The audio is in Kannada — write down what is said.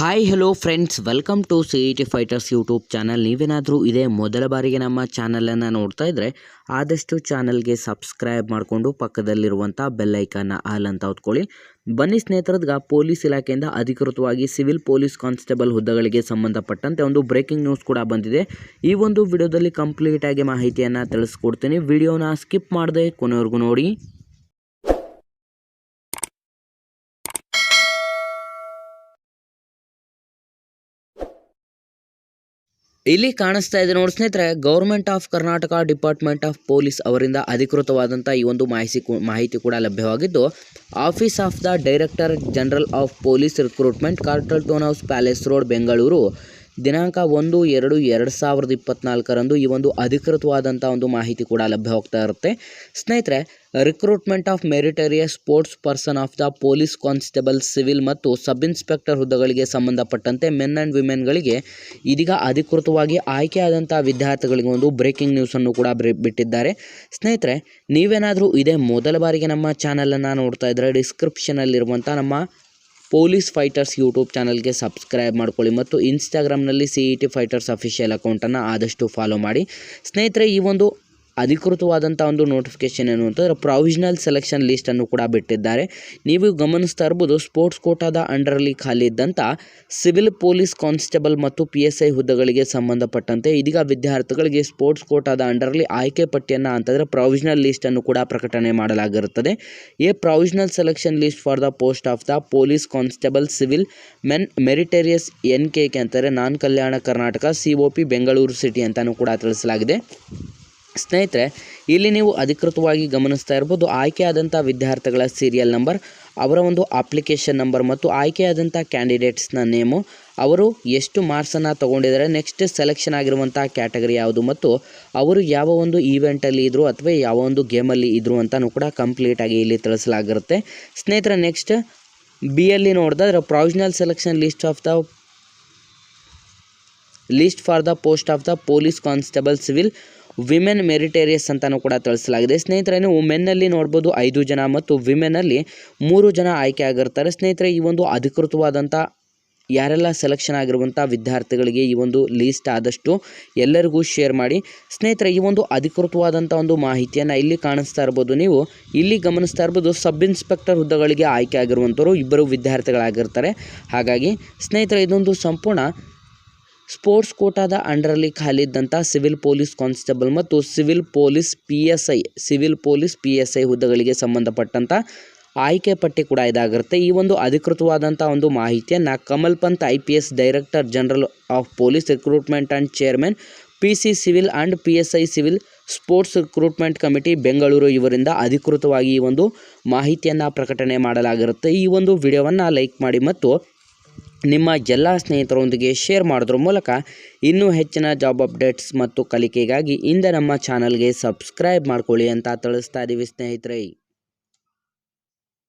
Hi hello friends welcome to C E T fighters YouTube channel ನೀವೇನಾದರೂ ಇದೇ ಮೊದಲ ಬಾರಿಗೆ ನಮ್ಮ ಚಾನಲನ್ನು ನೋಡ್ತಾ ಇದ್ದರೆ ಆದಷ್ಟು ಚಾನಲ್ಗೆ ಸಬ್ಸ್ಕ್ರೈಬ್ ಮಾಡಿಕೊಂಡು ಪಕ್ಕದಲ್ಲಿರುವಂಥ ಬೆಲ್ಲೈಕನ್ನ ಆಲ್ ಅಂತ ಹೊತ್ಕೊಳ್ಳಿ. ಬನ್ನಿ ಸ್ನೇಹಿತರದ್ಗ ಪೊಲೀಸ್ ಇಲಾಖೆಯಿಂದ ಅಧಿಕೃತವಾಗಿ ಸಿವಿಲ್ ಪೊಲೀಸ್ ಕಾನ್ಸ್ಟೇಬಲ್ ಹುದ್ದೆಗಳಿಗೆ ಸಂಬಂಧಪಟ್ಟಂತೆ ಒಂದು ಬ್ರೇಕಿಂಗ್ ನ್ಯೂಸ್ ಕೂಡ ಬಂದಿದೆ. ಈ ಒಂದು ವಿಡಿಯೋದಲ್ಲಿ ಕಂಪ್ಲೀಟಾಗಿ ಮಾಹಿತಿಯನ್ನು ತಿಳಿಸ್ಕೊಡ್ತೀನಿ. ವಿಡಿಯೋನ ಸ್ಕಿಪ್ ಮಾಡದೆ ಕೊನೆವರೆಗೂ ನೋಡಿ. ಇಲ್ಲಿ ಕಾಣಿಸ್ತಾ ಇದೆ ನೋಡಿ ಸ್ನೇಹಿತರೆ government of Karnataka department of police ಅವರಿಂದ ಅಧಿಕೃತವಾದಂಥ ಈ ಒಂದು ಮಾಹಿತಿ ಮಾಹಿತಿ ಕೂಡ ಲಭ್ಯವಾಗಿದ್ದು office of the director general of police recruitment Carlton house palace road Bengaluru ದಿನಾಂಕ ಒಂದು, ಎರಡು ಎರಡು ಸಾವಿರದ ಇಪ್ಪತ್ನಾಲ್ಕರಂದು ಈ ಒಂದು ಅಧಿಕೃತವಾದಂಥ ಒಂದು ಮಾಹಿತಿ ಕೂಡ ಲಭ್ಯವಾಗ್ತಾ ಇರುತ್ತೆ. ಸ್ನೇಹಿತರೆ recruitment of meritorious sports person of the police constable civil ಮತ್ತು ಸಬ್ ಇನ್ಸ್ಪೆಕ್ಟರ್ ಹುದ್ದೆಗಳಿಗೆ ಸಂಬಂಧಪಟ್ಟಂತೆ ಮೆನ್ ಆ್ಯಂಡ್ ವಿಮೆನ್ಗಳಿಗೆ ಇದೀಗ ಅಧಿಕೃತವಾಗಿ ಆಯ್ಕೆಯಾದಂಥ ವಿದ್ಯಾರ್ಥಿಗಳಿಗೆ ಒಂದು ಬ್ರೇಕಿಂಗ್ ನ್ಯೂಸನ್ನು ಕೂಡ ಬಿಟ್ಟಿದ್ದಾರೆ. ಸ್ನೇಹಿತರೆ, ನೀವೇನಾದರೂ ಇದೇ ಮೊದಲ ಬಾರಿಗೆ ನಮ್ಮ ಚಾನಲನ್ನು ನೋಡ್ತಾ ಇದ್ದರೆ ಡಿಸ್ಕ್ರಿಪ್ಷನಲ್ಲಿರುವಂಥ ನಮ್ಮ ಪೊಲೀಸ್ ಫೈಟರ್ಸ್ ಯೂಟ್ಯೂಬ್ ಚಾನಲ್ಗೆ ಸಬ್ಸ್ಕ್ರೈಬ್ ಮಾಡ್ಕೊಳ್ಳಿ ಮತ್ತು ಇನ್ಸ್ಟಾಗ್ರಾಮ್ನಲ್ಲಿ C E T fighters official ಅಕೌಂಟನ್ನು ಆದಷ್ಟು ಫಾಲೋ ಮಾಡಿ. ಸ್ನೇಹಿತರೆ, ಈ ಒಂದು ಅಧಿಕೃತವಾದಂಥ ಒಂದು ನೋಟಿಫಿಕೇಶನ್ ಏನು ಅಂತಂದರೆ ಪ್ರಾವಿಷನಲ್ ಸೆಲೆಕ್ಷನ್ ಲೀಸ್ಟನ್ನು ಕೂಡ ಬಿಟ್ಟಿದ್ದಾರೆ. ನೀವು ಗಮನಿಸ್ತಾ ಇರ್ಬೋದು ಸ್ಪೋರ್ಟ್ಸ್ ಕೋಟಾದ ಅಂಡರಲ್ಲಿ ಖಾಲಿ ಇದ್ದಂಥ ಸಿವಿಲ್ ಪೊಲೀಸ್ ಕಾನ್ಸ್ಟೇಬಲ್ ಮತ್ತು ಪಿ ಎಸ್ ಐ ಹುದ್ದೆಗಳಿಗೆ ಸಂಬಂಧಪಟ್ಟಂತೆ ಇದೀಗ ವಿದ್ಯಾರ್ಥಿಗಳಿಗೆ ಸ್ಪೋರ್ಟ್ಸ್ ಕೋಟಾದ ಅಂಡರಲ್ಲಿ ಆಯ್ಕೆ ಪಟ್ಟಿಯನ್ನು ಅಂತಂದರೆ ಪ್ರಾವಿಷನಲ್ ಲೀಸ್ಟನ್ನು ಕೂಡ ಪ್ರಕಟಣೆ ಮಾಡಲಾಗಿರುತ್ತದೆ. A provisional selection list for the post of the police constable civil men meritorious N K K ಅಂತಾರೆ, non Kalyana Karnataka C O P Bengaluru city ಅಂತಲೂ ಕೂಡ ತಿಳಿಸಲಾಗಿದೆ. ಸ್ನೇಹಿತರೆ, ಇಲ್ಲಿ ನೀವು ಅಧಿಕೃತವಾಗಿ ಗಮನಿಸ್ತಾ ಇರ್ಬೋದು, ಆಯ್ಕೆಯಾದಂಥ ವಿದ್ಯಾರ್ಥಿಗಳ ಸೀರಿಯಲ್ ನಂಬರ್ ಅವರ ಒಂದು ಅಪ್ಲಿಕೇಶನ್ ನಂಬರ್ ಮತ್ತು ಆಯ್ಕೆಯಾದಂಥ ಕ್ಯಾಂಡಿಡೇಟ್ಸ್ನ ನೇಮು ಅವರು ಎಷ್ಟು ಮಾರ್ಕ್ಸನ್ನು ತೊಗೊಂಡಿದ್ದಾರೆ ನೆಕ್ಸ್ಟ್ ಸೆಲೆಕ್ಷನ್ ಆಗಿರುವಂಥ ಕ್ಯಾಟಗರಿ ಯಾವುದು ಮತ್ತು ಅವರು ಯಾವ ಒಂದು ಈವೆಂಟಲ್ಲಿ ಇದ್ದರು ಅಥವಾ ಯಾವ ಒಂದು ಗೇಮಲ್ಲಿ ಇದ್ದರು ಅಂತಲೂ ಕೂಡ ಕಂಪ್ಲೀಟಾಗಿ ಇಲ್ಲಿ ತಿಳಿಸಲಾಗಿರುತ್ತೆ. ಸ್ನೇಹಿತರೆ ನೆಕ್ಸ್ಟ್ ಬಿ ಅಲ್ಲಿ ನೋಡಿದ್ರೆ provisional selection list of the list for the post of the police constable civil women meritorious ಅಂತಲೂ ಕೂಡ ತಿಳಿಸಲಾಗಿದೆ. ಸ್ನೇಹಿತರೆ, ನೀವು ಮೆನ್ನಲ್ಲಿ ನೋಡ್ಬೋದು ಐದು ಜನ ಮತ್ತು ವಿಮೆನಲ್ಲಿ ಮೂರು ಜನ ಆಯ್ಕೆ ಆಗಿರ್ತಾರೆ. ಸ್ನೇಹಿತರೆ, ಈ ಒಂದು ಅಧಿಕೃತವಾದಂಥ ಯಾರೆಲ್ಲ ಸೆಲೆಕ್ಷನ್ ಆಗಿರುವಂಥ ವಿದ್ಯಾರ್ಥಿಗಳಿಗೆ ಈ ಒಂದು ಲೀಸ್ಟ್ ಆದಷ್ಟು ಎಲ್ಲರಿಗೂ ಶೇರ್ ಮಾಡಿ. ಸ್ನೇಹಿತರೆ, ಈ ಒಂದು ಅಧಿಕೃತವಾದಂಥ ಒಂದು ಮಾಹಿತಿಯನ್ನು ಇಲ್ಲಿ ಕಾಣಿಸ್ತಾ ಇರ್ಬೋದು ನೀವು. ಇಲ್ಲಿ ಗಮನಿಸ್ತಾ ಇರ್ಬೋದು ಸಬ್ ಇನ್ಸ್ಪೆಕ್ಟರ್ ಹುದ್ದೆಗಳಿಗೆ ಆಯ್ಕೆ ಆಗಿರುವಂಥವ್ರು ಇಬ್ಬರು ವಿದ್ಯಾರ್ಥಿಗಳಾಗಿರ್ತಾರೆ. ಹಾಗಾಗಿ, ಸ್ನೇಹಿತರೆ, ಇದೊಂದು ಸಂಪೂರ್ಣ ಸ್ಪೋರ್ಟ್ಸ್ ಕೋಟಾದ ಅಂಡರಲ್ಲಿ ಖಾಲಿ ಇದ್ದಂಥ ಸಿವಿಲ್ ಪೊಲೀಸ್ ಕಾನ್ಸ್ಟೇಬಲ್ ಮತ್ತು civil police P S I, civil police P S I ಹುದ್ದೆಗಳಿಗೆ ಸಂಬಂಧಪಟ್ಟಂಥ ಆಯ್ಕೆ ಪಟ್ಟಿ ಕೂಡ ಇದಾಗಿರುತ್ತೆ. ಈ ಒಂದು ಅಧಿಕೃತವಾದಂಥ ಒಂದು ಮಾಹಿತಿಯನ್ನು Kamal Pant, I P S director general of police recruitment and chairman, P C civil and P S I civil sports recruitment committee Bengaluru ಇವರಿಂದ ಅಧಿಕೃತವಾಗಿ ಈ ಒಂದು ಮಾಹಿತಿಯನ್ನು ಪ್ರಕಟಣೆ ಮಾಡಲಾಗಿರುತ್ತೆ. ಈ ಒಂದು ವಿಡಿಯೋವನ್ನು ಲೈಕ್ ಮಾಡಿ ಮತ್ತು ನಿಮ್ಮ ಎಲ್ಲ ಸ್ನೇಹಿತರೊಂದಿಗೆ ಶೇರ್ ಮಾಡೋದ್ರ ಮೂಲಕ ಇನ್ನೂ ಹೆಚ್ಚಿನ ಜಾಬ್ ಅಪ್ಡೇಟ್ಸ್ ಮತ್ತು ಕಲಿಕೆಗಾಗಿ ಇಂದ ನಮ್ಮ ಚಾನಲ್ಗೆ ಸಬ್ಸ್ಕ್ರೈಬ್ ಮಾಡ್ಕೊಳ್ಳಿ ಅಂತ ತಿಳಿಸ್ತಾ ಇದ್ದೀವಿ ಸ್ನೇಹಿತರೆ.